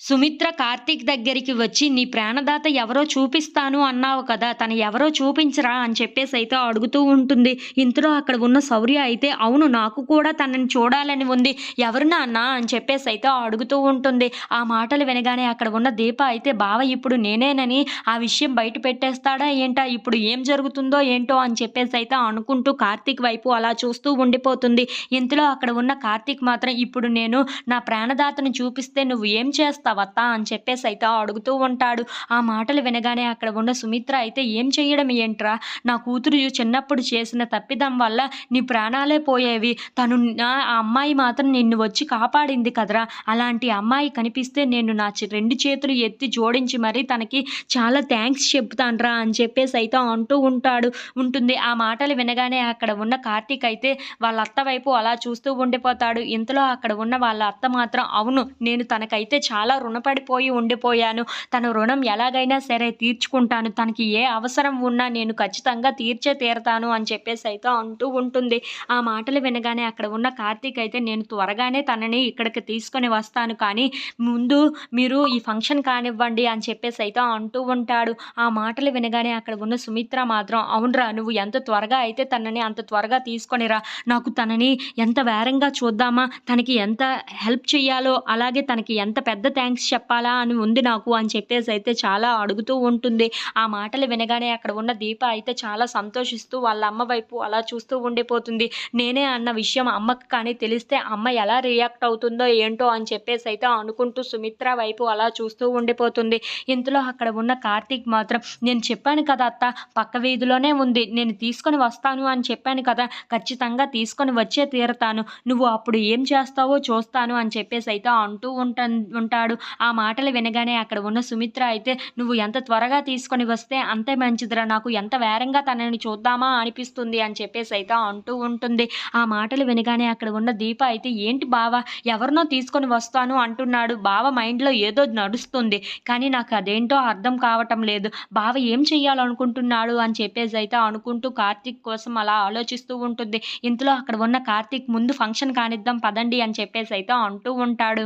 సుమిత్ర కార్తీక్ దగ్గరికి వచ్చి నీ ప్రాణదాత ఎవరో చూపిస్తాను అన్నావు కదా తను ఎవరో చూపించరా? అని చెప్పేసి అయితే అడుగుతూ ఉంటుంది. ఇంతలో అక్కడ ఉన్న శౌర్య అయితే అవును నాకు కూడా తనని చూడాలని ఉంది. ఎవరు నాన్న? అని చెప్పేసి అయితే అడుగుతూ ఉంటుంది. ఆ మాటలు వినగానే అక్కడ ఉన్న దీప అయితే బావ ఇప్పుడు నేనేనని ఆ విషయం బయట పెట్టేస్తాడా ఏంటా? ఇప్పుడు ఏం జరుగుతుందో ఏంటో? అని చెప్పేసి అయితే అనుకుంటూ కార్తీక్ వైపు అలా చూస్తూ ఉండిపోతుంది. ఇంతలో అక్కడ ఉన్న కార్తీక్ మాత్రం ఇప్పుడు నేను నా ప్రాణదాతను చూపిస్తే నువ్వు ఏం చేస్తావు? చేస్తావత్తా అని చెప్పేసి అయితే అడుగుతూ ఉంటాడు. ఆ మాటలు వినగానే అక్కడ ఉన్న సుమిత్ర అయితే ఏం చేయడం ఏంట్రా? నా కూతురు చిన్నప్పుడు చేసిన తప్పిదం వల్ల నీ ప్రాణాలే పోయేవి. తను ఆ అమ్మాయి మాత్రం నిన్ను వచ్చి కాపాడింది కదరా. అలాంటి అమ్మాయి కనిపిస్తే నేను నా రెండు చేతులు ఎత్తి జోడించి మరీ తనకి చాలా థ్యాంక్స్ చెప్తాన్రా అని చెప్పేసి అయితే అంటూ ఉంటాడు. ఉంటుంది. ఆ మాటలు వినగానే అక్కడ ఉన్న కార్తీక్ అయితే వాళ్ళ అత్త వైపు అలా చూస్తూ ఉండిపోతాడు. ఇంతలో అక్కడ ఉన్న వాళ్ళ అత్త మాత్రం అవును నేను తనకైతే చాలా రుణపడిపోయి ఉండిపోయాను. తన రుణం ఎలాగైనా సరే తీర్చుకుంటాను. తనకి ఏ అవసరం ఉన్నా నేను ఖచ్చితంగా తీర్చే తీరతాను అని చెప్పేసి అయితే అంటూ ఉంటుంది. ఆ మాటలు వినగానే అక్కడ ఉన్న కార్తీక్ అయితే నేను త్వరగానే తనని ఇక్కడికి తీసుకొని వస్తాను. కానీ ముందు మీరు ఈ ఫంక్షన్ కానివ్వండి అని చెప్పేసి అయితే అంటూ ఉంటాడు. ఆ మాటలు వినగానే అక్కడ ఉన్న సుమిత్ర మాత్రం అవునరా నువ్వు ఎంత త్వరగా అయితే తనని అంత త్వరగా తీసుకొనిరా నాకు తనని ఎంత వేరంగా చూద్దామా? తనకి ఎంత హెల్ప్ చేయాలో అలాగే తనకి ఎంత పెద్ద థ్యాంక్స్ థ్యాంక్స్ చెప్పాలా అని ఉంది నాకు అని చెప్పేసి అయితే చాలా అడుగుతూ ఉంటుంది. ఆ మాటలు వినగానే అక్కడ ఉన్న దీప అయితే చాలా సంతోషిస్తూ వాళ్ళ అమ్మ వైపు అలా చూస్తూ ఉండిపోతుంది. నేనే అన్న విషయం అమ్మకి కానీ తెలిస్తే అమ్మ ఎలా రియాక్ట్ అవుతుందో ఏంటో అని చెప్పేసి అయితే అనుకుంటూ సుమిత్ర వైపు అలా చూస్తూ ఉండిపోతుంది. ఇంతలో అక్కడ ఉన్న కార్తీక్ మాత్రం నేను చెప్పాను కదా అత్త పక్క వీధిలోనే ఉంది. నేను తీసుకొని వస్తాను అని చెప్పాను కదా. ఖచ్చితంగా తీసుకొని వచ్చే తీరతాను. నువ్వు అప్పుడు ఏం చేస్తావో చూస్తాను అని చెప్పేసి అయితే అంటూ ఉంటా ఉంటాడు. ఆ మాటలు వినగానే అక్కడ ఉన్న సుమిత్ర అయితే నువ్వు ఎంత త్వరగా తీసుకొని వస్తే అంతే మంచిదిరా. నాకు ఎంత వేరంగా తనని చూద్దామా అనిపిస్తుంది అని చెప్పేసి అయితే అంటూ ఉంటుంది. ఆ మాటలు వినగానే అక్కడ ఉన్న దీప అయితే ఏంటి బావ ఎవరినో తీసుకొని వస్తాను అంటున్నాడు. బావ మైండ్లో ఏదో నడుస్తుంది కానీ నాకు అదేంటో అర్థం కావటం లేదు. బావ ఏం చెయ్యాలనుకుంటున్నాడు అని చెప్పేసి అయితే అనుకుంటూ కార్తీక్ కోసం అలా ఆలోచిస్తూ ఉంటుంది. ఇంతలో అక్కడ ఉన్న కార్తీక్ ముందు ఫంక్షన్ కానిద్దాం పదండి అని చెప్పేసి అయితే అంటూ ఉంటాడు.